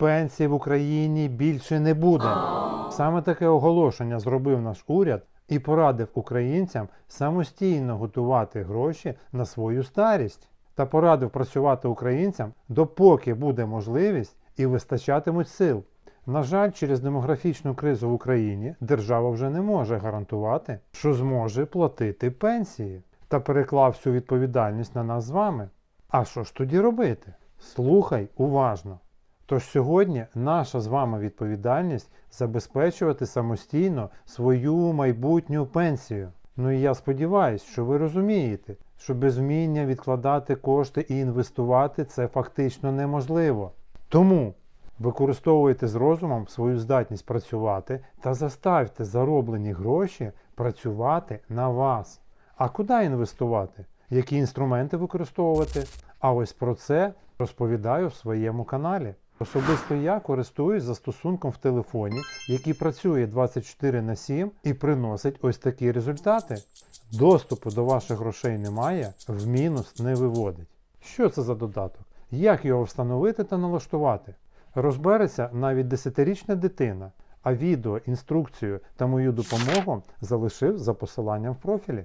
пенсій в Україні більше не буде. Саме таке оголошення зробив наш уряд і порадив українцям самостійно готувати гроші на свою старість та порадив працювати українцям, допоки буде можливість і вистачатимуть сил. На жаль, через демографічну кризу в Україні держава вже не може гарантувати, що зможе платити пенсії та переклав всю відповідальність на нас з вами. А що ж тоді робити? Слухай уважно. Тож сьогодні наша з вами відповідальність забезпечувати самостійно свою майбутню пенсію. Ну і я сподіваюся, що ви розумієте, що без вміння відкладати кошти і інвестувати це фактично неможливо. Тому використовуйте з розумом свою здатність працювати та заставте зароблені гроші працювати на вас. А куди інвестувати? Які інструменти використовувати? А ось про це розповідаю в своєму каналі. Особисто я користуюсь застосунком в телефоні, який працює 24 на 7 і приносить ось такі результати. Доступу до ваших грошей немає, в мінус не виводить. Що це за додаток? Як його встановити та налаштувати? Розбереться навіть 10-річна дитина, а відео, інструкцію та мою допомогу залишив за посиланням в профілі.